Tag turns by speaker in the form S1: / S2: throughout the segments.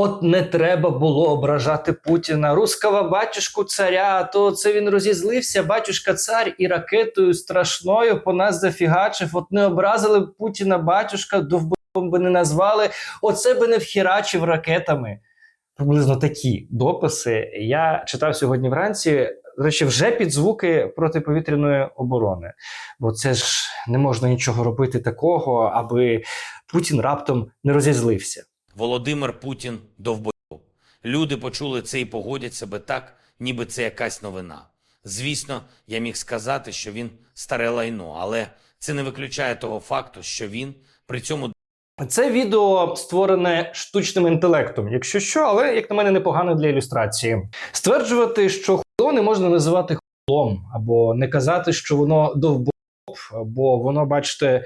S1: От не треба було ображати Путіна. Руского батюшку царя, то це він розізлився, батюшка цар і ракетою страшною по нас зафігачив. От не образили Путіна батюшка, довбом би не назвали. Оце би не вхірачив ракетами. Приблизно такі дописи я читав сьогодні вранці. До речі, вже під звуки протиповітряної оборони. Бо це ж не можна нічого робити такого, аби Путін раптом не розізлився.
S2: Володимир Путін довбойов. Люди почули це і погодять себе так, ніби це якась новина. Звісно, я міг сказати, що він старе лайно, але це не виключає того факту, що він при цьому
S1: Це відео створене штучним інтелектом, якщо що, але як на мене непогано для ілюстрації. Стверджувати, що хуйло не можна називати хуйлом, або не казати, що воно довбоб, бо воно, бачите,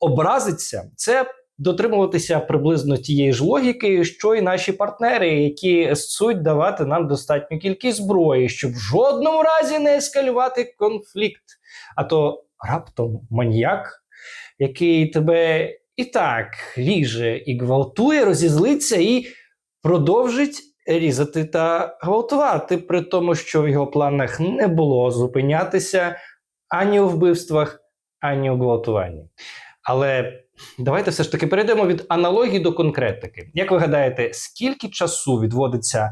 S1: образиться. Це дотримуватися приблизно тієї ж логіки, що і наші партнери, які суть давати нам достатню кількість зброї, щоб в жодному разі не ескалювати конфлікт. А то раптом маньяк, який тебе і так ріже і гвалтує, розізлиться і продовжить різати та гвалтувати, при тому, що в його планах не було зупинятися ані у вбивствах, ані у гвалтуванні. Але давайте все ж таки перейдемо від аналогії до конкретики. Як ви гадаєте, скільки часу відводиться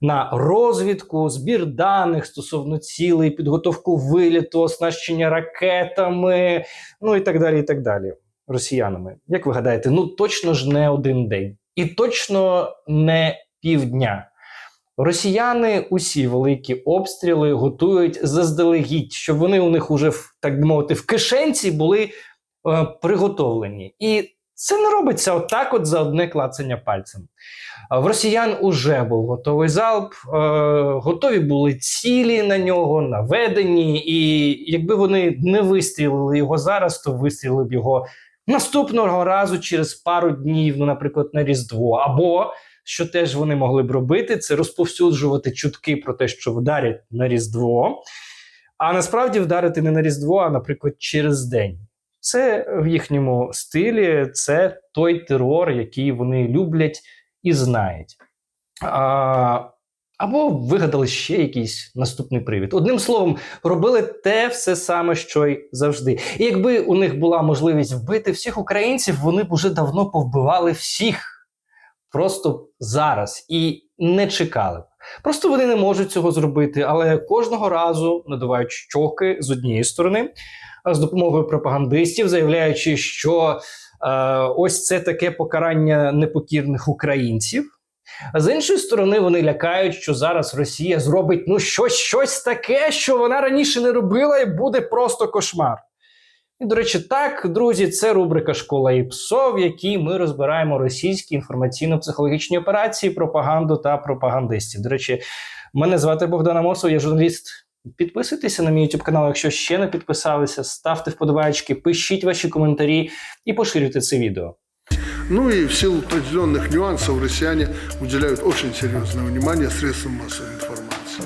S1: на розвідку, збір даних стосовно цілей, підготовку виліту, оснащення ракетами, ну і так далі, і так далі, росіянами? Як ви гадаєте, ну точно ж не один день, і точно не півдня. Росіяни усі великі обстріли готують заздалегідь, щоб вони у них уже так би мовити в кишенці були приготовлені. І це не робиться отак, от за одне клацання пальцем. В росіян уже був готовий залп, е, готові були цілі на нього, наведені, і якби вони не вистрілили його зараз, то вистрілили б його наступного разу через пару днів, ну, наприклад, на Різдво. Або що теж вони могли б робити, це розповсюджувати чутки про те, що вдарять на Різдво, а насправді вдарити не на Різдво, а, наприклад, через день. Це в їхньому стилі, це той терор, який вони люблять і знають. А, або вигадали ще якийсь наступний привід. Одним словом, робили те все саме, що й завжди. І якби у них була можливість вбити всіх українців, вони б уже давно повбивали всіх. Просто зараз і не чекали б. Просто вони не можуть цього зробити, але кожного разу надувають щоки з однієї сторони, з допомогою пропагандистів, заявляючи, що е, ось це таке покарання непокірних українців. А з іншої сторони, вони лякають, що зараз Росія зробить ну щось, щось таке, що вона раніше не робила, і буде просто кошмар. І, до речі, так, друзі, це рубрика Школа і ПСО, в якій ми розбираємо російські інформаційно-психологічні операції, пропаганду та пропагандистів. До речі, мене звати Богдан Амосов, я журналіст. Підписуйтеся на мій YouTube канал, якщо ще не підписалися, ставте вподобайки, пишіть ваші коментарі і поширюйте це відео.
S3: Ну и в силу определенных нюансов россияне уделяют очень серьезное внимание средствам массовой информации.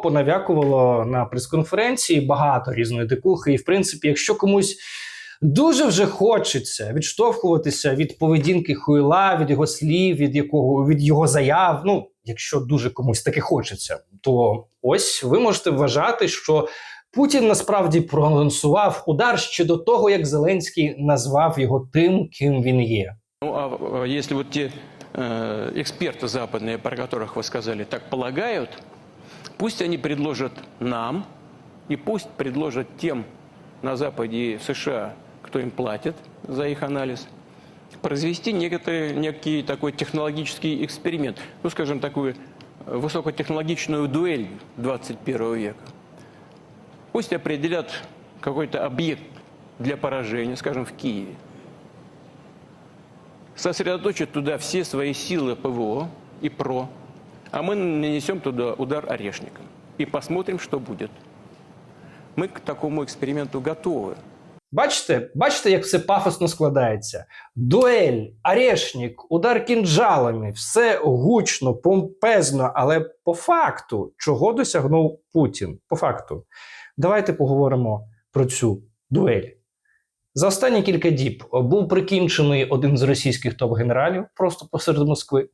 S1: понавякувало на прес-конференції багато різної дикухи. І, в принципі, якщо комусь дуже вже хочеться відштовхуватися від поведінки Хуйла, від його слів, від якого від його заяв. Ну, якщо дуже комусь таки хочеться, то ось ви можете вважати, що Путін насправді проанонсував удар ще до того, як Зеленський назвав його тим, ким він є.
S4: Ну, а э, если вот те э, эксперты западные, про которых вы сказали, так полагают, пусть они предложат нам и пусть предложат тем на Западе и в США, кто им платит за их анализ, произвести некоторый, некий такой технологический эксперимент, ну, скажем, такую высокотехнологичную дуэль 21 века. Пусть определят какой-то объект для поражения, скажем, в Киеве. Сосредоточат туда все свои силы ПВО и ПРО, а мы нанесем туда удар орешником и посмотрим, что будет. Мы к такому эксперименту готовы.
S1: Бачите, бачите, як все пафосно складається. Дуель, арешник, удар кінжалами, все гучно, помпезно, але по факту, чого досягнув Путін? По факту. Давайте поговоримо про цю дуель. За останні кілька діб був прикінчений один з російських топ-генералів просто посеред Москви.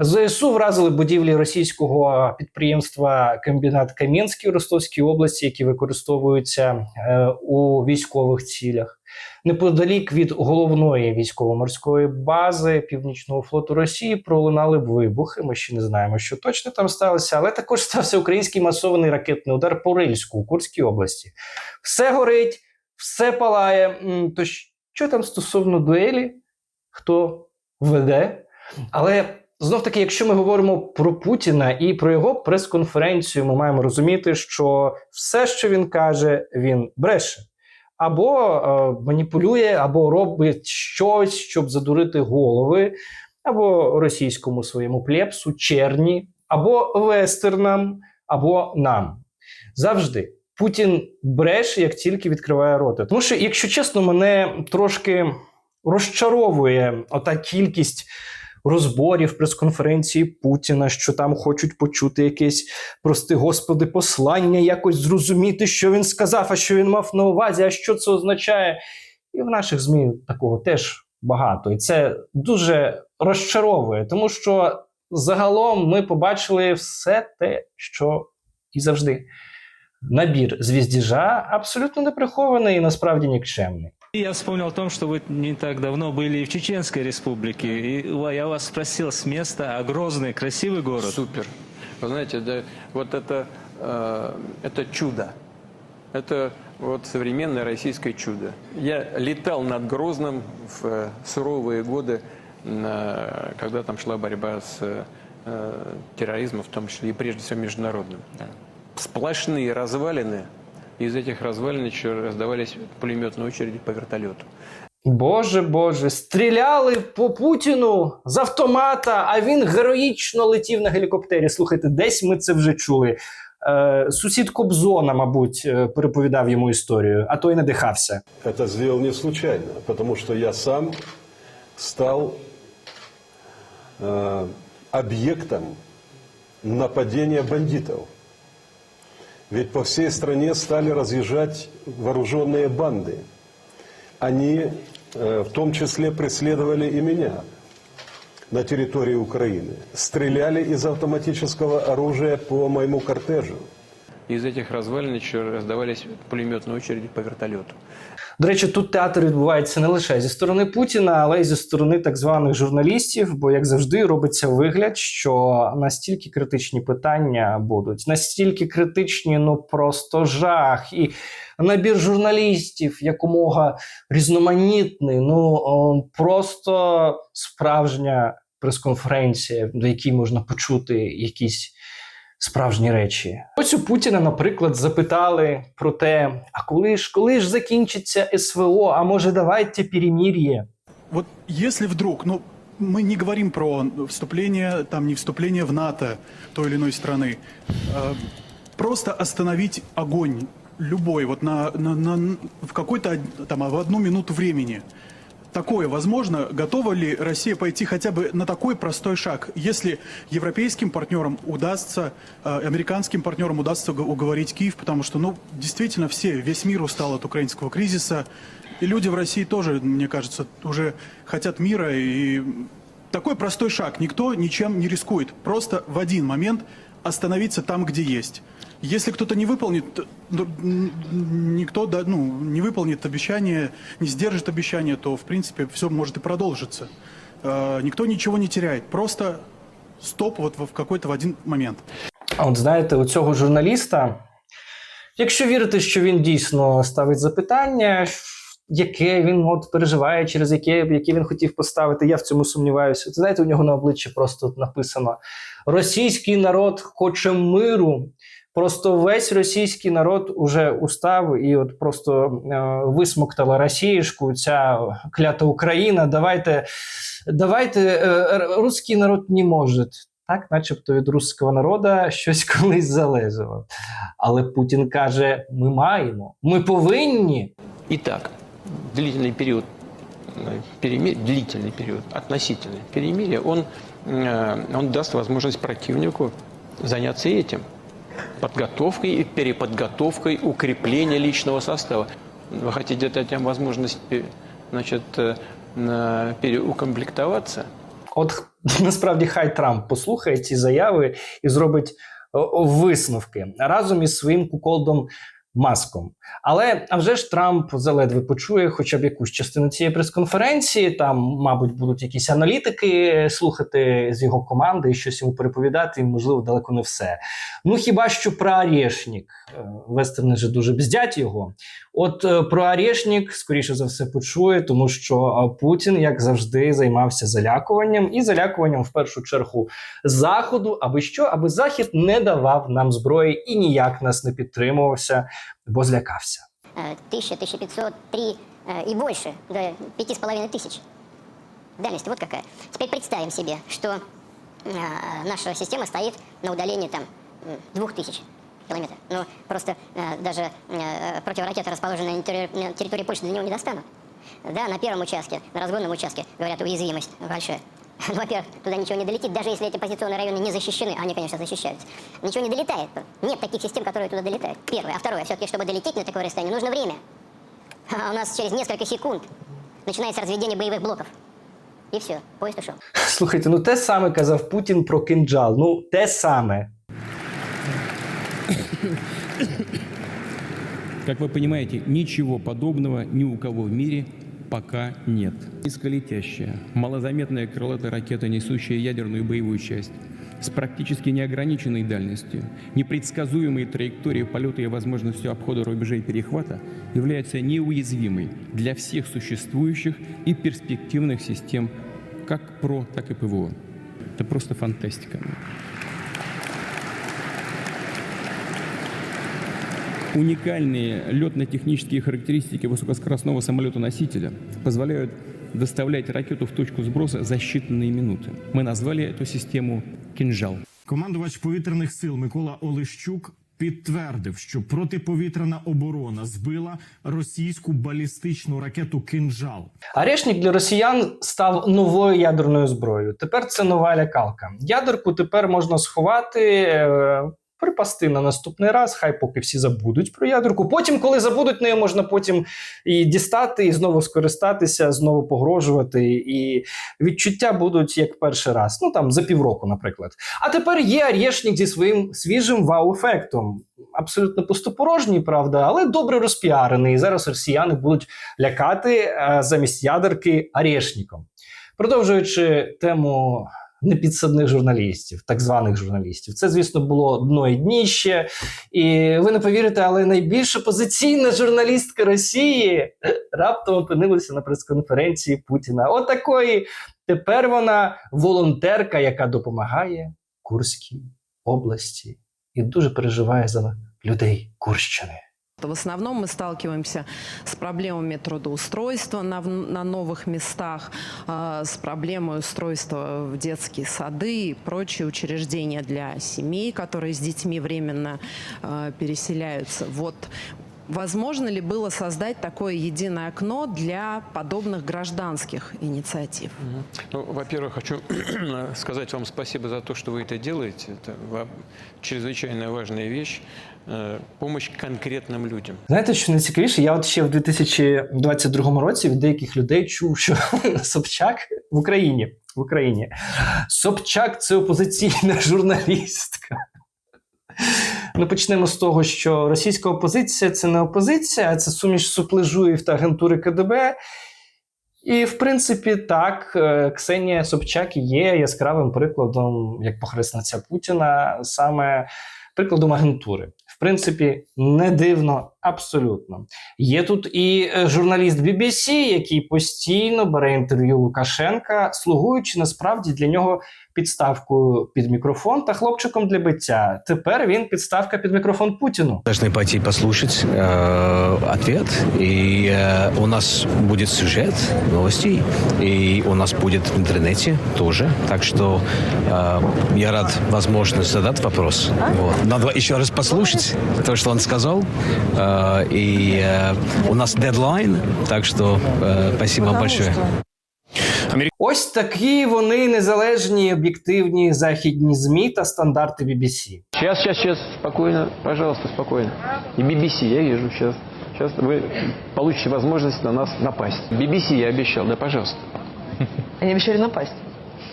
S1: ЗСУ вразили будівлі російського підприємства Комбінат Кам'янський у Ростовській області, які використовуються е, у військових цілях. Неподалік від головної військово-морської бази Північного флоту Росії пролунали вибухи. Ми ще не знаємо, що точно там сталося, але також стався український масований ракетний удар по Рильську у Курській області. Все горить, все палає. То що там стосовно дуелі? Хто веде? Але знов таки, якщо ми говоримо про Путіна і про його прес-конференцію, ми маємо розуміти, що все, що він каже, він бреше. Або е, маніпулює, або робить щось, щоб задурити голови, або російському своєму плепсу, черні, або вестернам, або нам. Завжди Путін бреше, як тільки відкриває рота. Тому що, якщо чесно, мене трошки розчаровує ота кількість розборів прес-конференції Путіна, що там хочуть почути якесь, прости господи, послання, якось зрозуміти, що він сказав, а що він мав на увазі, а що це означає. І в наших ЗМІ такого теж багато. І це дуже розчаровує, тому що загалом ми побачили все те, що і завжди. Набір звіздіжа абсолютно не прихований і насправді нікчемний.
S5: И Я вспомнил о том, что вы не так давно были и в Чеченской республике. И я вас спросил с места, а Грозный красивый город?
S4: Супер. Вы знаете, да, вот это, э, это чудо. Это вот современное российское чудо. Я летал над Грозным в э, суровые годы, на- когда там шла борьба с э, терроризмом, в том числе и прежде всего международным. Сплошные развалины. Из этих развалин еще раздавались пулеметные очереди по вертолету.
S1: Боже Боже, стріляли по Путіну з автомата, а він героїчно летів на гелікоптері. Слухайте, десь ми це вже чули. Е, сусід Кобзона, мабуть, е, переповідав йому історію, а той надихався.
S6: это сделал не случайно, потому что я сам стал э, объектом нападения бандитов. Ведь по всей стране стали разъезжать вооруженные банды. Они э, в том числе преследовали и меня на территории Украины. Стреляли из автоматического оружия по моему кортежу.
S4: Из этих развалин еще раздавались пулеметные очереди по вертолету.
S1: До речі, тут театр відбувається не лише зі сторони Путіна, але й зі сторони так званих журналістів. Бо, як завжди, робиться вигляд, що настільки критичні питання будуть, настільки критичні, ну просто жах. І набір журналістів якомога різноманітний. Ну просто справжня прес-конференція, до якій можна почути якісь справжні речі. Ось у Путіна, наприклад, запитали про те: а коли ж коли ж закінчиться СВО? А може, давайте перемір'я?
S7: Вот если вдруг, ну, мы не говорим про вступление, там, не вступление в НАТО той или иной страны, э, просто остановить огонь любой, вот на, на, на- в какой-то, од- там, в одну минуту времени. Такое возможно? Готова ли Россия пойти хотя бы на такой простой шаг, если европейским партнерам удастся, э, американским партнерам удастся уг- уговорить Киев, потому что, ну, действительно, все, весь мир устал от украинского кризиса, и люди в России тоже, мне кажется, уже хотят мира, и такой простой шаг, никто ничем не рискует, просто в один момент остановиться там, где есть. Если кто-то не выполнит, то, ну, н- никто да, ну, не выполнит обещание, не сдержит обещание, то, в принципе, все может и продолжиться. Э, никто ничего не теряет. Просто стоп вот в в какой-то в один момент.
S1: А от знаєте, у цього журналіста, якщо вірити, що він дійсно ставить запитання, яке він от переживає, через яке, яке він хотів поставити, я в цьому сумніваюся. Це знаєте, у нього на обличчі просто написано: Російський народ хоче миру. Просто весь російський народ уже устав і от просто е, висмоктала Росіюшку, ця клята Україна. Давайте, давайте, е, русський народ не може так, начебто від руського народу щось колись залежало. Але Путін каже: ми маємо, ми повинні.
S4: Итак, длительный период э, перемирия, длительный период, относительный перемирия, он, э, он даст возможность противнику заняться и этим. Подготовкой и переподготовкой укрепления личного состава. Вы хотите дать им возможность пе- значит, э, на- переукомплектоваться?
S1: От насправді хай Трамп послухає ці заяви і зробить о, о, висновки разом із своїм куколдом Маском. Але а вже ж Трамп заледве почує хоча б якусь частину цієї прес-конференції. Там, мабуть, будуть якісь аналітики слухати з його команди і щось йому переповідати, і, можливо, далеко не все. Ну хіба що про Арєшнік. Е, Вестерни же дуже бздять його. От е, про Арєшнік, скоріше за все, почує, тому що е, Путін, як завжди, займався залякуванням і залякуванням в першу чергу заходу, аби що, аби захід не давав нам зброї і ніяк нас не підтримувався, бо злякався.
S8: Э, 1000, 1500, 3 э, и больше, до пяти с половиной тысяч. Дальность вот какая. Теперь представим себе, что э, наша система стоит на удалении там м, двух тысяч километров. Ну, просто э, даже э, противоракеты, расположенные на территории, на территории Польши, до него не достанут. Да, на первом участке, на разгонном участке, говорят, уязвимость большая. Ну, во-первых, туда ничего не долетит, даже если эти позиционные районы не защищены, они, конечно, защищаются. Ничего не долетает. Нет таких систем, которые туда долетают. Первое. А второе, все-таки, чтобы долететь на такое расстояние, нужно время. А у нас через несколько секунд начинается разведение боевых блоков. И все, поезд ушел.
S1: Слухайте, ну те саме казав Путін про кинджал. Ну, те саме.
S9: Как вы понимаете, ничего подобного ни у кого в мире пока нет. Низколетящая, малозаметная крылатая ракета, несущая ядерную боевую часть, с практически неограниченной дальностью, непредсказуемой траекторией полета и возможностью обхода рубежей перехвата, является неуязвимой для всех существующих и перспективных систем как ПРО, так и ПВО. Это просто фантастика. Уникальные летно-технические характеристики высокоскоростного самолета-носителя позволяют доставлять ракету в точку сброса за считанные минуты. Мы назвали эту систему «Кинжал».
S10: Командувач повітряних сил Микола Олещук підтвердив, що протиповітряна оборона збила російську балістичну ракету Кинжал.
S1: Арешник для росіян став новою ядерною зброєю. Тепер це нова лякалка. Ядерку тепер можна сховати. Припасти на наступний раз, хай поки всі забудуть про ядерку. Потім, коли забудуть нею, можна потім і дістати, і знову скористатися, знову погрожувати. І відчуття будуть як перший раз. Ну там за півроку, наприклад. А тепер є Арєшнік зі своїм свіжим вау-ефектом. Абсолютно пустопорожній, правда, але добре розпіарений. І зараз росіяни будуть лякати е, замість ядерки Арєшніком. Продовжуючи тему непідсадних журналістів, так званих журналістів. Це, звісно, було дно і дніще. І ви не повірите, але найбільш опозиційна журналістка Росії раптом опинилася на прес-конференції Путіна. Отакої. Тепер вона волонтерка, яка допомагає Курській області і дуже переживає за людей Курщини.
S11: В основном мы сталкиваемся с проблемами трудоустройства на, в- на новых местах, а, с проблемой устройства в детские сады и прочие учреждения для семей, которые с детьми временно а, переселяются. Вот возможно ли было создать такое единое окно для подобных гражданских инициатив?
S4: Ну, во-первых, хочу сказать вам спасибо за то, что вы это делаете. Это ва- чрезвычайно важная вещь. Э, Помощь конкретным людям.
S1: Знаєте, що найцікавіше? Я от ще в 2022 році від деяких людей чув, що Собчак в Україні в Україні Собчак це опозиційна журналістка. Ну, почнемо з того, що російська опозиція це не опозиція, а це суміш суплежуїв та агентури КДБ. І, в принципі, так, е, Ксенія Собчак є яскравим прикладом, як похресниця Путіна, саме прикладом агентури. В принципі, не дивно, Абсолютно. Є тут і е, журналіст BBC, який постійно бере інтерв'ю Лукашенка, слугуючи насправді для нього підставкою під мікрофон та хлопчиком для биття. Тепер він підставка під мікрофон Путіну.
S12: Должны пойти послушать э, ответ, и э, у нас будет сюжет новостей, и у нас будет в интернете тоже. Так что э, я рад возможность задать вопрос. Вот. Надо еще раз послушать то, что он сказал. Э, и э, у нас дедлайн, так что э, спасибо вам большое.
S1: Ось такі вони незалежні, об'єктивні західні змі та стандарти BBC.
S4: Сейчас, сейчас, сейчас, спокойно, пожалуйста, спокойно. И BBC, я вижу сейчас. Сейчас вы получите возможность на нас напасть. BBC я обещал, да, пожалуйста.
S13: Они обещали напасть.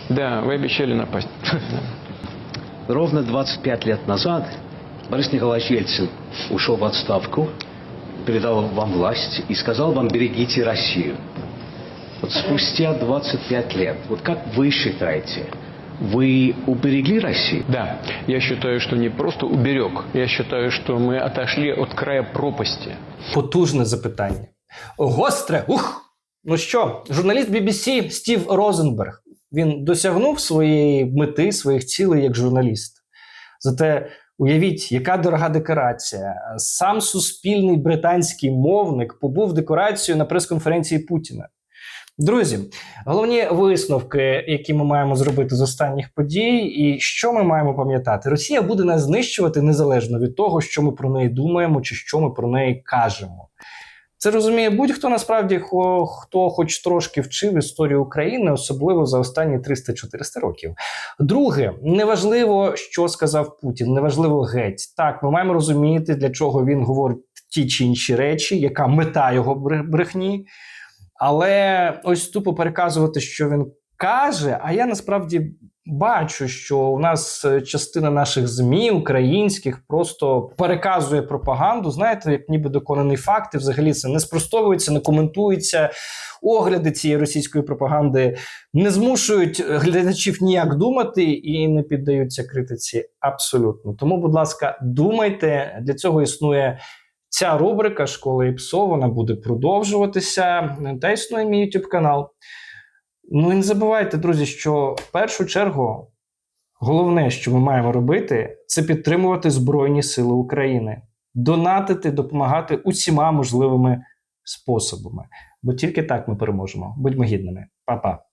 S4: Да, вы обещали напасть.
S14: Ровно 25 лет назад Борис Николаевич Ельцин ушел в отставку, передал вам власть и сказал вам «берегите Россию». Вот спустя 25 лет, вот как вы считаете, вы уберегли Россию?
S4: Да, я считаю, что не просто уберег, я считаю, что мы отошли от края пропасти.
S1: Потужне запитання. Гостре. Ух! Ну що, журналіст BBC Стів Розенберг. Він досягнув своєї мети, своїх цілей як журналіст. Зате уявіть, яка дорога декорація. Сам суспільний британський мовник побув декорацією на прес-конференції Путіна. Друзі, головні висновки, які ми маємо зробити з останніх подій, і що ми маємо пам'ятати, Росія буде нас знищувати незалежно від того, що ми про неї думаємо чи що ми про неї кажемо. Це розуміє будь-хто насправді, хто хоч трошки вчив історію України, особливо за останні 300-400 років. Друге, неважливо, що сказав Путін, неважливо геть. Так, ми маємо розуміти, для чого він говорить ті чи інші речі, яка мета його брехні. Але ось тупо переказувати, що він каже. А я насправді бачу, що у нас е, частина наших змі українських просто переказує пропаганду. Знаєте, як ніби доконаний факт, і взагалі це не спростовується, не коментується. Огляди цієї російської пропаганди не змушують глядачів ніяк думати і не піддаються критиці абсолютно. Тому, будь ласка, думайте, для цього існує. Ця рубрика Школа ІПСО вона буде продовжуватися. Та існує мій YouTube канал. Ну і не забувайте, друзі, що в першу чергу головне, що ми маємо робити, це підтримувати Збройні Сили України, донатити, допомагати усіма можливими способами. Бо тільки так ми переможемо. Будьмо гідними. Па-па.